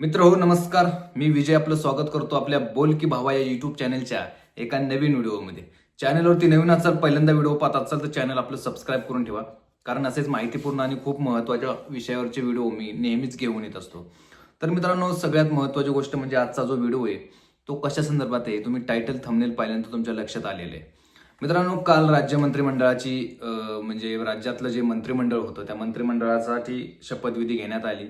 मित्र हो नमस्कार. मी विजय आपलं स्वागत करतो आपल्या बोल की भावा या युट्यूब चॅनलच्या एका नवीन व्हिडिओमध्ये. चॅनलवरती नवीन असाल पहिल्यांदा व्हिडिओ पाहत असाल तर चॅनल आपलं सबस्क्राईब करून ठेवा. कारण असेच माहितीपूर्ण आणि खूप महत्त्वाच्या विषयावरचे व्हिडिओ मी नेहमीच घेऊन येत असतो. तर मित्रांनो सगळ्यात महत्त्वाची गोष्ट म्हणजे आजचा जो व्हिडिओ आहे तो कशा संदर्भात आहे तुम्ही टायटल थंबनेल पाहिल्यानंतर तुमच्या लक्षात आलेले आहे. मित्रांनो काल राज्य मंत्रिमंडळाची म्हणजे राज्यातलं जे मंत्रिमंडळ होतं त्या मंत्रिमंडळासाठी शपथविधी घेण्यात आली.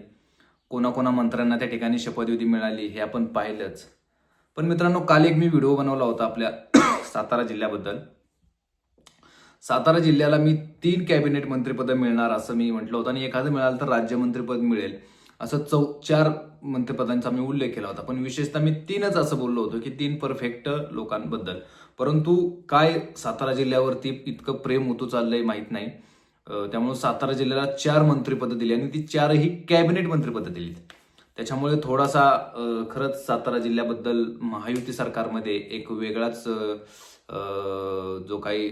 कोणाकोणा मंत्र्यांना त्या ठिकाणी शपथविधी मिळाली हे आपण पाहिलंच. पण मित्रांनो काल एक मी व्हिडिओ बनवला होता आपल्या सातारा जिल्ह्याबद्दल. सातारा जिल्ह्याला मी तीन कॅबिनेट मंत्रिपदं मिळणार असं मी म्हटलं होतं आणि एखादं मिळालं तर राज्यमंत्रीपद मिळेल. असं चौ चार मंत्रिपदांचा मी उल्लेख केला होता. पण विशेषतः मी तीनच असं बोललो होतो की तीन परफेक्ट लोकांबद्दल. परंतु काय सातारा जिल्ह्यावरती इतकं प्रेम होतो चाललंय माहीत नाही. त्यामुळे सातारा जिल्ह्याला चार मंत्रिपदं दिली आणि ती चारही कॅबिनेट मंत्रिपदं दिली त्याच्यामुळे थोडासा खरंच सातारा जिल्ह्याबद्दल महायुती सरकारमध्ये एक वेगळाच जो काही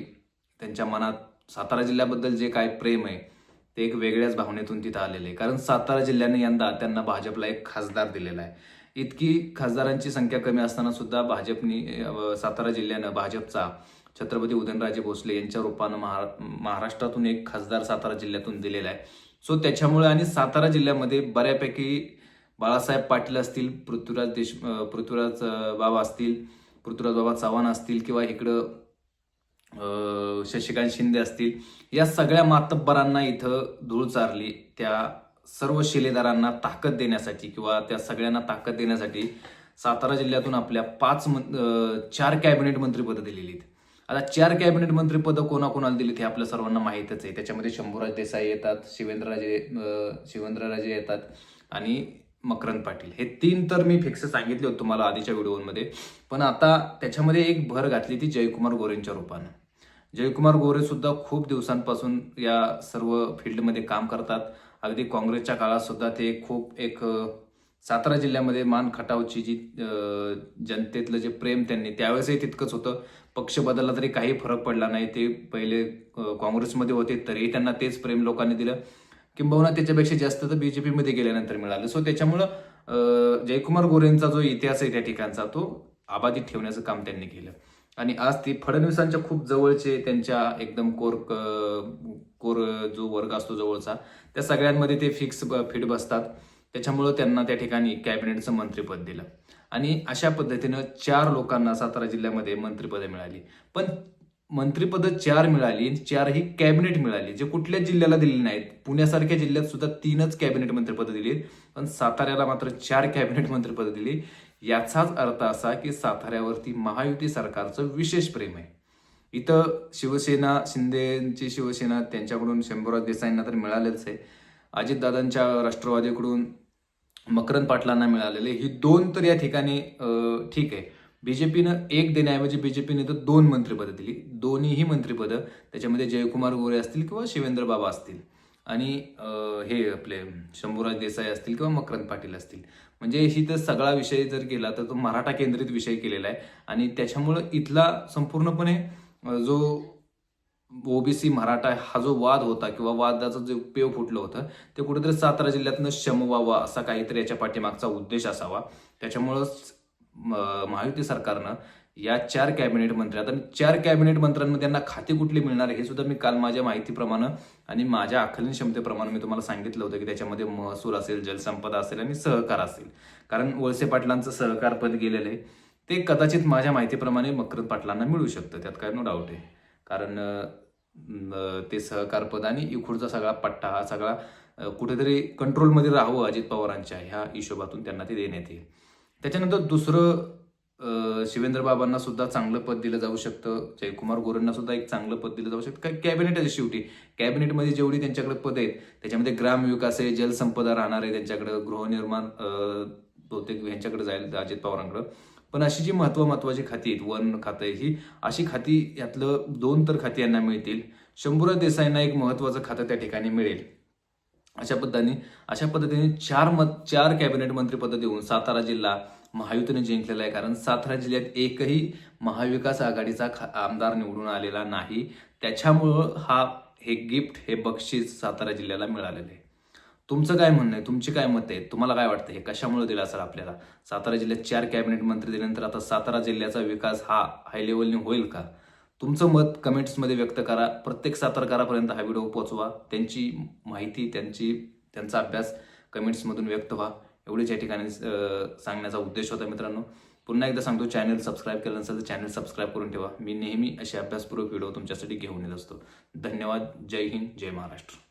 त्यांच्या मनात सातारा जिल्ह्याबद्दल जे काय प्रेम आहे ते एक वेगळ्याच भावनेतून तिथं आलेले आहे. कारण सातारा जिल्ह्याने यंदा त्यांना भाजपला एक खासदार दिलेला आहे. इतकी खासदारांची संख्या कमी असताना सुद्धा भाजपनी सातारा जिल्ह्यानं भाजपचा छत्रपती उदयनराजे भोसले यांच्या रूपानं महारा महाराष्ट्रातून एक खासदार सातारा जिल्ह्यातून दिलेला आहे. सो त्याच्यामुळे आणि सातारा जिल्ह्यामध्ये बऱ्यापैकी बाळासाहेब पाटील असतील पृथ्वीराज देश पृथ्वीराज बाबा असतील पृथ्वीराज बाबा चव्हाण असतील किंवा इकडं शशिकांत शिंदे असतील या सगळ्या मातब्बरांना इथं धूळ चारली. त्या सर्व शिलेदारांना ताकद देण्यासाठी किंवा त्या सगळ्यांना ताकद देण्यासाठी सातारा जिल्ह्यातून आपल्या पाच मं- चार कॅबिनेट मंत्रीपदं दिलेली आहेत. आता चार कॅबिनेट मंत्रिपदं कोणाकोणाला दिली हे आपल्या सर्वांना माहीतच आहे. त्याच्यामध्ये शंभूराज देसाई येतात शिवेंद्रराजे शिवेंद्रराजे येतात आणि मकरंद पाटील. हे तीन तर मी फिक्स सांगितले होते तुम्हाला आधीच्या व्हिडिओमध्ये. पण आता त्याच्यामध्ये एक भर घातली ती जयकुमार गोरेंच्या रूपानं. जयकुमार गोरे सुद्धा खूप दिवसांपासून या सर्व फील्डमध्ये काम करतात. अगदी काँग्रेसच्या काळात सुद्धा ते खूप एक सातारा जिल्ह्यामध्ये मान खटावची जी जनतेतलं जे प्रेम त्यांनी त्यावेळेसही तितकंच होतं. पक्ष बदलला तरी काही फरक पडला नाही. ते पहिले काँग्रेसमध्ये होते तरीही त्यांना तेच प्रेम लोकांनी दिलं. किंबहुना त्याच्यापेक्षा जास्त तर बीजेपीमध्ये गेल्यानंतर मिळालं. सो त्याच्यामुळं जयकुमार गोरेंचा जो इतिहास आहे त्या ठिकाणचा तो अबाधित ठेवण्याचं काम त्यांनी केलं. आणि आज ते फडणवीसांच्या खूप जवळचे त्यांच्या एकदम कोर कोर जो वर्ग असतो जवळचा त्या सगळ्यांमध्ये ते फिक्स फिट बसतात. त्याच्यामुळं त्यांना त्या ठिकाणी कॅबिनेटचं मंत्रिपद दिलं. आणि अशा पद्धतीनं चार लोकांना सातारा जिल्ह्यामध्ये मंत्रिपदं मिळाली. पण मंत्रिपदं चार मिळाली आणि चारही कॅबिनेट मिळाली जे कुठल्याच जिल्ह्याला दिलेली नाहीत. पुण्यासारख्या जिल्ह्यात सुद्धा तीनच कॅबिनेट मंत्रिपदं दिली पण साताऱ्याला मात्र चार कॅबिनेट मंत्रिपदं दिली. याचाच अर्थ असा की साताऱ्यावरती महायुती सरकारचं विशेष प्रेम आहे. इथं शिवसेना शिंदेची शिवसेना त्यांच्याकडून शंभूराज देसाईंना तर मिळालेच आहे. अजितदादांच्या राष्ट्रवादीकडून मकरंद पाटलांना मिळालेले. ही दोन तर या ठिकाणी ठीक आहे. बीजेपीनं एक देण्याऐवजी बीजेपीने तर दोन मंत्रिपदं दिली. दोन्हीही मंत्रिपदं त्याच्यामध्ये जयकुमार गोरे असतील किंवा शिवेंद्र बाबा असतील. आणि हे आपले शंभूराज देसाई असतील किंवा मकरंद पाटील असतील. म्हणजे ही तर सगळा विषय जर केला तर तो मराठा केंद्रित विषय केलेला आहे. आणि त्याच्यामुळं इथला संपूर्णपणे जो ओबीसी मराठा हा जो वाद होता किंवा वादाचं जे पेव फुटलं होतं ते कुठेतरी सातारा जिल्ह्यातनं शम व्हावा असा काहीतरी याच्या पाठीमागचा उद्देश असावा. त्याच्यामुळंच म- महायुती सरकारनं या चार कॅबिनेट मंत्री आता चार कॅबिनेट मंत्र्यांमध्ये त्यांना खाती कुठली मिळणार हे सुद्धा मी काल माझ्या माहितीप्रमाणे आणि माझ्या आकलन क्षमतेप्रमाणे मी तुम्हाला सांगितलं होतं की त्याच्यामध्ये महसूल असेल जलसंपदा असेल आणि सहकार असेल. कारण वळसे पाटलांचं सहकार पद गेलेलं आहे. ते कदाचित माझ्या माहितीप्रमाणे मकरंद पाटलांना मिळू शकतं त्यात काय नो डाऊट आहे. कारण ते सहकारपद आणि इखुडचा सगळा पट्टा हा सगळा कुठेतरी कंट्रोलमध्ये राहावं अजित पवारांच्या ह्या हिशोबातून त्यांना ते देण्यात येईल. त्याच्यानंतर दुसरं शिवेंद्रबाबांना सुद्धा चांगलं पद दिलं जाऊ शकतं. जयकुमार गोरेंना सुद्धा एक चांगलं पद दिलं जाऊ शकतं. काय कॅबिनेट आहे शेवटी कॅबिनेटमध्ये जेवढी त्यांच्याकडे पद आहेत त्याच्यामध्ये ग्रामविकास आहे जलसंपदा राहणार आहे त्यांच्याकडे गृहनिर्माण बहुतेक ह्यांच्याकडे जाईल अजित पवारांकडं. पण अशी जी महत्त्व महत्वाची खाती आहेत वन खातं आहे, ही अशी खाती यातलं दोन तर खाती यांना मिळतील. शंभूराज देसाईंना एक महत्वाचं खातं त्या ठिकाणी मिळेल. अशा पद्धतीने अशा पद्धतीने चार मत चार कॅबिनेट मंत्रिपद देऊन सातारा जिल्हा महायुतीने जिंकलेला आहे. कारण सातारा जिल्ह्यात एकही महाविकास आघाडीचा खा- आमदार निवडून आलेला नाही. त्याच्यामुळं हा हे गिफ्ट हे बक्षीस सातारा जिल्ह्याला मिळालेलं आहे. तुमचं काय म्हणणं आहे? तुमची काय मत आहे तुम्हाला काय वाटतं? हे कशामुळे दिलं असेल आपल्याला? सातारा जिल्ह्यात चार कॅबिनेट मंत्री दिल्यानंतर आता सातारा जिल्ह्याचा विकास हा हाय लेवलने होईल का? तुमचं मत कमेंट्समध्ये व्यक्त करा. प्रत्येक सातारकरापर्यंत हा व्हिडिओ पोहोचवा. त्यांची माहिती त्यांची त्यांचा अभ्यास कमेंट्समधून व्यक्त व्हा. एवढेच या ठिकाणी सांगण्याचा उद्देश होता मित्रांनो. पुन्हा एकदा सांगतो चॅनल सबस्क्राईब केलं नसेल तर चॅनल सबस्क्राईब करून ठेवा. मी नेहमी असे अभ्यासपूर्वक व्हिडिओ तुमच्यासाठी घेऊन येत असतो. धन्यवाद. जय हिंद. जय महाराष्ट्र.